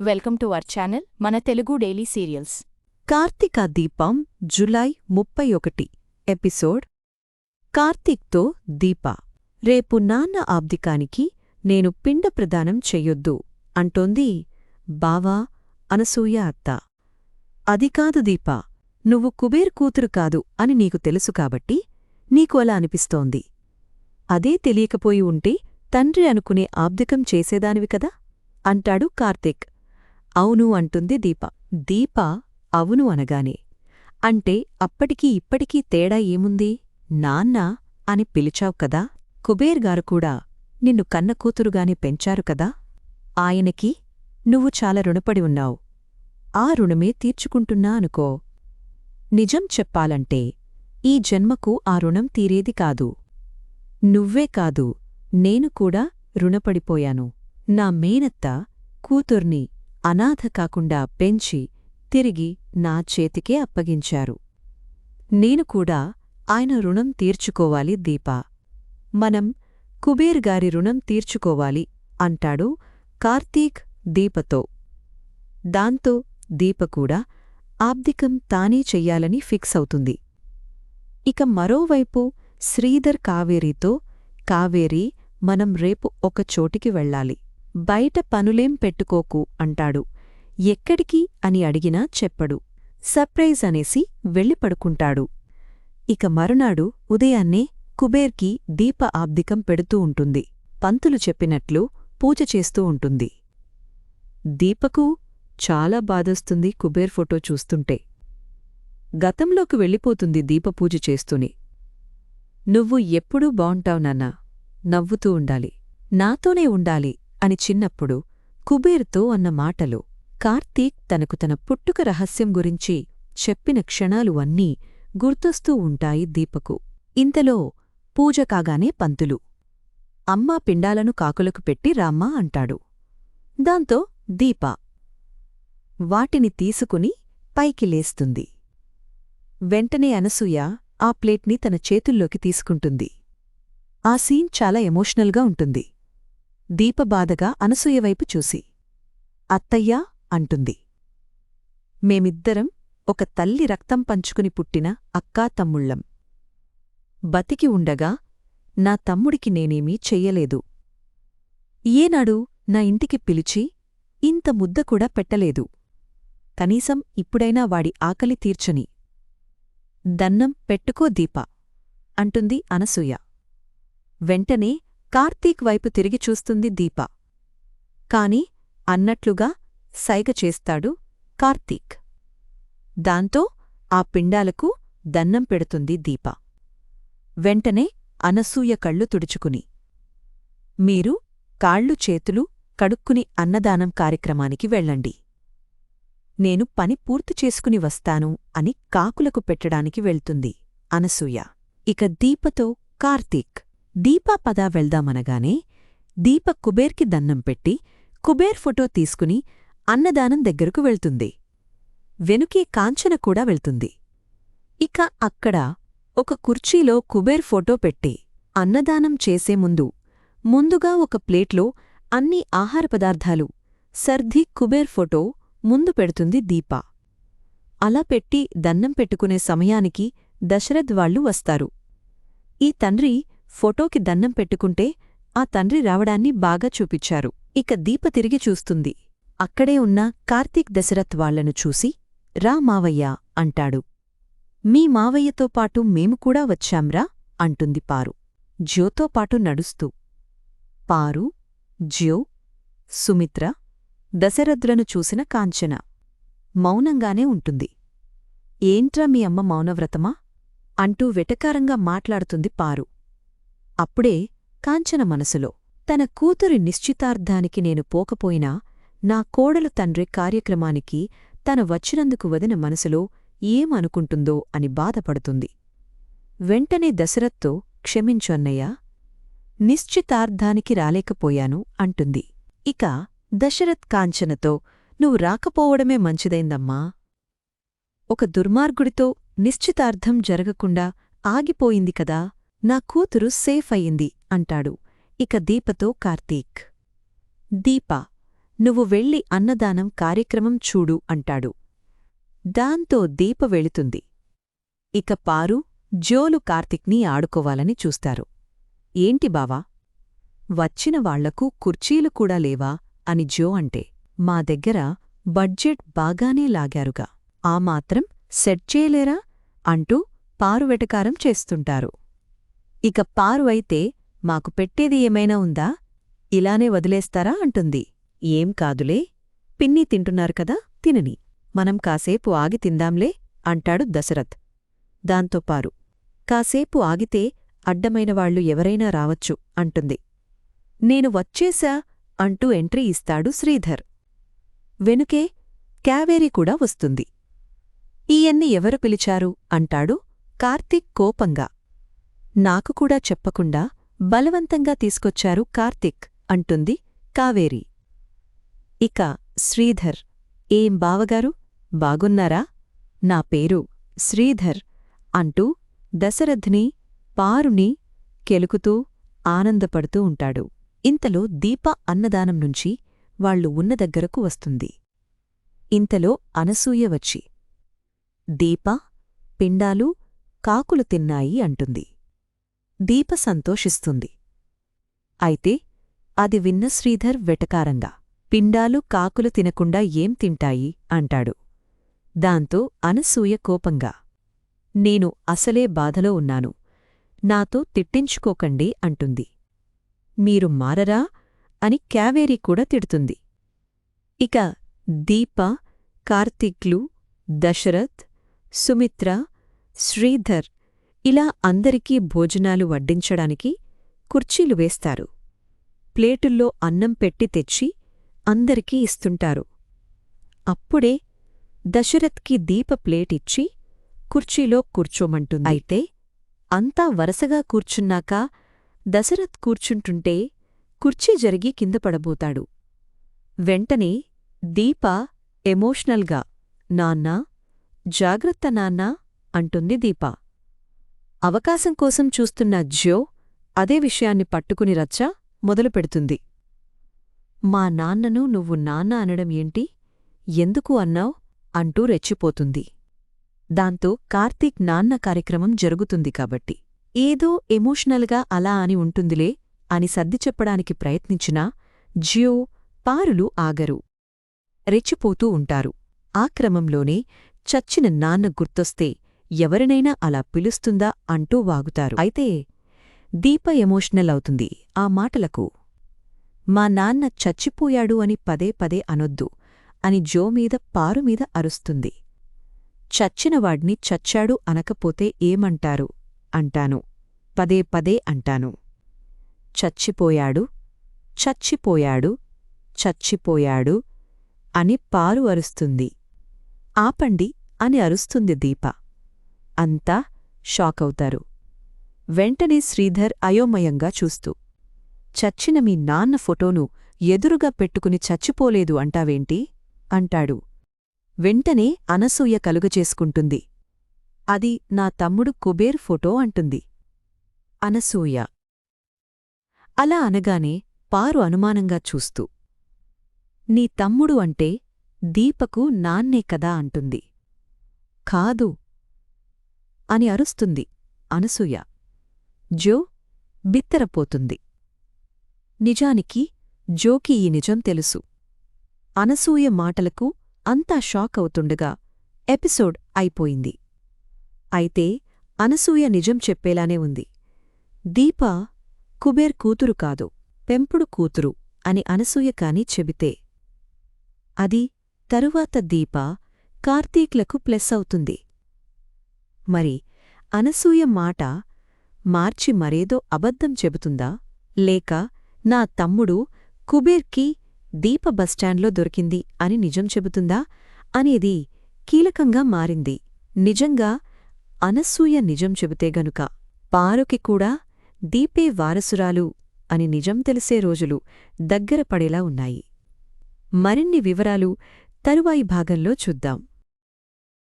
Welcome to our channel మన Telugu daily serials. Karthika దీపం July ముప్పై ఒకటి ఎపిసోడ్ కార్తీక్తో దీప. రేపు నాన్న ఆబ్దికానికి నేను పిండ ప్రదానం చెయ్యొద్దు అంటోంది బావా అనసూయ అత్త. అది కాదు దీప నువ్వు కుబేర్ కూతురు కాదు అని నీకు తెలుసు కాబట్టి నీకు అలా అనిపిస్తోంది. అదే తెలియకపోయి ఉంటే తండ్రి అనుకునే ఆబ్దికం చేసేదానివి కదా అంటాడు కార్తీక్. అవును అంటుంది దీప. దీప అవును అనగానే. అంటే అప్పటికీ ఇప్పటికీ తేడా ఏముంది? నాన్న అని పిలిచావు కదా? కుబేర్ గారు కూడా నిన్ను కన్న కూతురుగానే పెంచారు కదా? ఆయనకి నువ్వు చాలా రుణపడి ఉన్నావు. ఆ రుణమే తీర్చుకుంటున్నా అనుకో. నిజం చెప్పాలంటే ఈ జన్మకు ఆ రుణం తీరేది కాదు. నువ్వే కాదు నేను కూడా రుణపడిపోయాను. నా మేనత్త కూతుర్ని అనాథ కాకుండా పెంచి తిరిగి నా చేతికే అప్పగించారు. నేను కూడా ఆయన రుణం తీర్చుకోవాలి దీపా. మనం కుబేర్ గారి రుణం తీర్చుకోవాలి అంటాడు కార్తీక్ దీపతో. దాంతో దీప కూడా ఆబ్దికం తానే చెయ్యాలని ఫిక్స్ అవుతుంది. ఇక మరోవైపు శ్రీధర్ కావేరీతో కావేరీ మనం రేపు ఒక చోటికి వెళ్ళాలి. బయట పనులేం పెట్టుకోకు అంటాడు. ఎక్కడికి? అని అడిగినా చెప్పడు. సర్ప్రైజ్ అనేసి వెళ్ళి పడుకుంటాడు. ఇక మరునాడు ఉదయాన్నే కుబేర్కి దీప ఆబ్దికం పెడుతూ ఉంటుంది. పంతులు చెప్పినట్లు పూజ చేస్తూ ఉంటుంది. దీపకు చాలా బాధొస్తుంది కుబేర్ ఫోటో చూస్తుంటే. గతంలోకి వెళ్ళిపోతుంది దీపపూజ చేస్తూనే. నువ్వు ఎప్పుడూ బావుంటావు నాన్నా. నవ్వుతూ ఉండాలి. నాతోనే ఉండాలి. అని చిన్నప్పుడు కుబేర్తో అన్న మాటలు. కార్తీక్ తనకు తన పుట్టుక రహస్యం గురించి చెప్పిన క్షణాలు అన్నీ గుర్తొస్తూ ఉంటాయి దీపకు. ఇంతలో పూజ కాగానే పంతులు అమ్మా పిండాలను కాకులకు పెట్టి రామ్మా అంటాడు. దాంతో దీప వాటిని తీసుకుని పైకి లేస్తుంది. వెంటనే అనసూయ ఆ ప్లేట్ని తన చేతుల్లోకి తీసుకుంటుంది. ఆ సీన్ చాలా ఎమోషనల్గా ఉంటుంది. దీపబాధగా అనసూయవైపు చూసి. అత్తయ్యా! అంటుంది. మేమిద్దరం ఒక తల్లి రక్తం పంచుకుని పుట్టిన అక్కా తమ్ముళ్ళం బతికి ఉండగా నా తమ్ముడికి నేనేమీ చెయ్యలేదు. ఏనాడు నా ఇంటికి పిలిచి ఇంత ముద్ద కూడా పెట్టలేదు. కనీసం ఇప్పుడైనా వాడి ఆకలి తీర్చని. దన్నం పెట్టుకో దీప అంటుంది అనసూయ. వెంటనే కార్తీక్ వైపు తిరిగి చూస్తుంది దీప. కాని అన్నట్లుగా సైగ చేస్తాడు కార్తీక్. దాంతో ఆ పిండాలకు దన్నం పెడుతుంది దీప. వెంటనే అనసూయ కళ్ళు తుడుచుకుని. మీరు కాళ్ళు చేతులు కడుక్కుని అన్నదానం కార్యక్రమానికి వెళ్ళండి. నేను పని పూర్తి చేసుకుని వస్తాను అని కాకులకు పెట్టడానికి వెళ్తుంది అనసూయ. ఇక దీపతో కార్తీక్ దీపా పదా వెళ్దామనగానే దీప కుబేర్కి దన్నం పెట్టి కుబేర్ ఫోటో తీసుకుని అన్నదానం దగ్గరకు వెళ్తుంది. వెనుకే కాంచన కూడా వెళ్తుంది. ఇక అక్కడ ఒక కుర్చీలో కుబేర్ ఫోటో పెట్టి అన్నదానం చేసే ముందు ముందుగా ఒక ప్లేట్లో అన్ని ఆహార పదార్థాలు సర్ది కుబేర్ ఫోటో ముందు పెడుతుంది దీప. అలా పెట్టి దన్నం పెట్టుకునే సమయానికి దశరథ్ వాళ్ళు వస్తారు. ఈ తండ్రి ఫోటోకి దన్నం పెట్టుకుంటే ఆ తండ్రి రావడాన్ని బాగా చూపించారు. ఇక దీప తిరిగి చూస్తుంది. అక్కడే ఉన్న కార్తీక్ దశరథ్ వాళ్ళను చూసి రా మావయ్యా అంటాడు. మీ మావయ్యతో పాటు మేము కూడా వచ్చాంరా అంటుంది పారు. జ్యోతో పాటు నడుస్తూ పారు జ్యో సుమిత్ర దశరథులను చూసిన కాంచన మౌనంగానే ఉంటుంది. ఏంట్రా మీ అమ్మ మౌనవ్రతమా? అంటూ వెటకారంగా మాట్లాడుతుంది పారు. అప్పుడే కాంచన మనసులో తన కూతురి నిశ్చితార్థానికి నేను పోకపోయినా నా కోడలు తండ్రి కార్యక్రమానికి తన వచ్చినందుకు వదిన మనసులో ఏమనుకుంటుందో అని బాధపడుతుంది. వెంటనే దశరథ్తో క్షమించు అన్నయ్యా నిశ్చితార్థానికి రాలేకపోయాను అంటుంది. ఇక దశరథ్ కాంచనతో నువ్వు రాకపోవడమే మంచిదైందమ్మా. ఒక దుర్మార్గుడితో నిశ్చితార్థం జరగకుండా ఆగిపోయింది కదా. నా కూతురు సేఫ్ అయింది అంటాడు ఇక దీపతో కార్తీక్. దీప నువ్వు వెళ్ళి అన్నదానం కార్యక్రమం చూడు అంటాడు. దాంతో దీప వెళుతుంది. ఇక పారు జోలు కార్తిక్ని ఆడుకోవాలని చూస్తారు. ఏంటి బావా? వచ్చిన వాళ్ళకు కుర్చీలు కూడా లేవా? అని జో అంటే మా దగ్గర బడ్జెట్ బాగానే లాగారుగా. ఆ మాత్రం సెట్ చేయలేరా? అంటూ పారు వెటకారం చేస్తుంటారు. ఇక పారు అయితే మాకు పెట్టేది ఏమైనా ఉందా? ఇలానే వదిలేస్తారా అంటుంది. ఏం కాదులే. పిన్ని తింటున్నారు కదా తినని. మనం కాసేపు ఆగి తిందాంలే అంటాడు దశరథ్. దాంతో పారు. కాసేపు ఆగితే అడ్డమైనవాళ్ళు ఎవరైనా రావచ్చు అంటుంది. నేను వచ్చేశా అంటూ ఎంట్రీ ఇస్తాడు శ్రీధర్. వెనుకే క్యావేరీ కూడా వస్తుంది. ఈయన్ని ఎవరు పిలిచారు అంటాడు కార్తీక్ కోపంగా. నాకు కూడా చెప్పకుండా బలవంతంగా తీసుకొచ్చారు కార్తిక్ అంటుంది కావేరి. ఇక శ్రీధర్ ఏం బావగారు? బాగున్నారా? నా పేరు శ్రీధర్ అంటూ దశరథ్ని పారుని కెలుకుతూ ఆనందపడుతూ ఉంటాడు. ఇంతలో దీప అన్నదానం నుంచి వాళ్ళు ఉన్న దగ్గరకు వస్తుంది. ఇంతలో అనసూయ వచ్చి దీప పిండాలు కాకులు తిన్నాయి అంటుంది. దీప సంతోషిస్తుంది. అయితే అది విన్న శ్రీధర్ వెటకారంగా పిండాలు కాకులు తినకుండా ఏం తింటాయి? అంటాడు. దాంతో అనసూయ కోపంగా నేను అసలే బాధలో ఉన్నాను. నాతో తిట్టించుకోకండి అంటుంది. మీరు మారరా? అని క్యావేరీ కూడా తిడుతుంది. ఇక దీప కార్తీక్లు దశరథ్ సుమిత్ర శ్రీధర్ ఇలా అందరికీ భోజనాలు వడ్డించడానికి కుర్చీలు వేస్తారు. ప్లేటుల్లో అన్నం పెట్టి తెచ్చి అందరికీ ఇస్తుంటారు. అప్పుడే దశరథ్కి దీప ప్లేటిచ్చి కుర్చీలో కూర్చోమంటుంది. అయితే అంతా వరసగా కూర్చున్నాక దశరథ్ కూర్చుంటుంటే కుర్చీ జరిగి కింద పడబోతాడు. వెంటనే దీప ఎమోషనల్గా నాన్నా జాగ్రత్త నాన్నా అంటుంది దీప. అవకాశం కోసం చూస్తున్న జ్యో అదే విషయాన్ని పట్టుకుని రచ్చ మొదలుపెడుతుంది మా నాన్నను నువ్వు నాన్న అనడం ఏంటి? ఎందుకు అన్నావ్? అంటూ రెచ్చిపోతుంది. దాంతో కార్తీక్ నాన్న కార్యక్రమం జరుగుతుంది కాబట్టి. ఏదో ఎమోషనల్గా అలా అని ఉంటుందిలే అని సర్ది చెప్పడానికి ప్రయత్నించినా జియో పారులు ఆగరు. రెచ్చిపోతూ ఉంటారు. ఆ క్రమంలోనే చచ్చిన నాన్న గుర్తొస్తే ఎవరినైనా అలా పిలుస్తుందా అంటూ వాగుతారు. అయితే దీప ఎమోషనల్ అవుతుంది. ఆ మాటలకు మా నాన్న చచ్చిపోయాడు అని పదే పదే అనొద్దు అని జో మీద పారుమీద అరుస్తుంది. చచ్చినవాడ్ని చచ్చాడు అనకపోతే ఏమంటారు? అంటాను. పదే పదే అంటాను. చచ్చిపోయాడు చచ్చిపోయాడు చచ్చిపోయాడు అని పారు అరుస్తుంది. ఆపండి అని అరుస్తుంది దీప. అంతా షాకవుతారు. వెంటనే శ్రీధర్ అయోమయంగా చూస్తూ చచ్చిన మీ నాన్న ఫోటోను ఎదురుగా పెట్టుకుని చచ్చిపోలేదు అంటావేంటి? అంటాడు. వెంటనే అనసూయ కలుగచేసుకుంటుంది అది నా తమ్ముడు కుబేర్ ఫోటో అంటుంది. అనసూయ అలా అనగానే పారు అనుమానంగా చూస్తూ నీ తమ్ముడు అంటే దీపకు నాన్నే కదా అంటుంది. కాదు అని అరుస్తుంది అనసూయ. జో బిత్తరపోతుంది. నిజానికి జోకి ఈ నిజం తెలుసు. అనసూయ మాటలకు అంతా షాక్ అవుతుండగా ఎపిసోడ్ అయిపోయింది. అయితే అనసూయ నిజం చెప్పేలానే ఉంది. దీప కుబేర్ కూతురు కాదు పెంపుడు కూతురు అని అనసూయ కాని చెబితే అది తరువాత దీప కార్తీక్లకు ప్లస్ అవుతుంది. మరి అనసూయ మాట మార్చి మరేదో అబద్ధం చెబుతుందా? లేక నా తమ్ముడు కుబేర్కి దీప బస్టాండ్లో దొరికింది అని నిజం చెబుతుందా? అనేది కీలకంగా మారింది. నిజంగా అనసూయ నిజం చెబితే గనుక పారుకి కూడా దీపే వారసురాలు అని నిజం తెలిసే రోజులు దగ్గర పడేలా ఉన్నాయి. మరిన్ని వివరాలు తరువాయి భాగంలో చూద్దాం.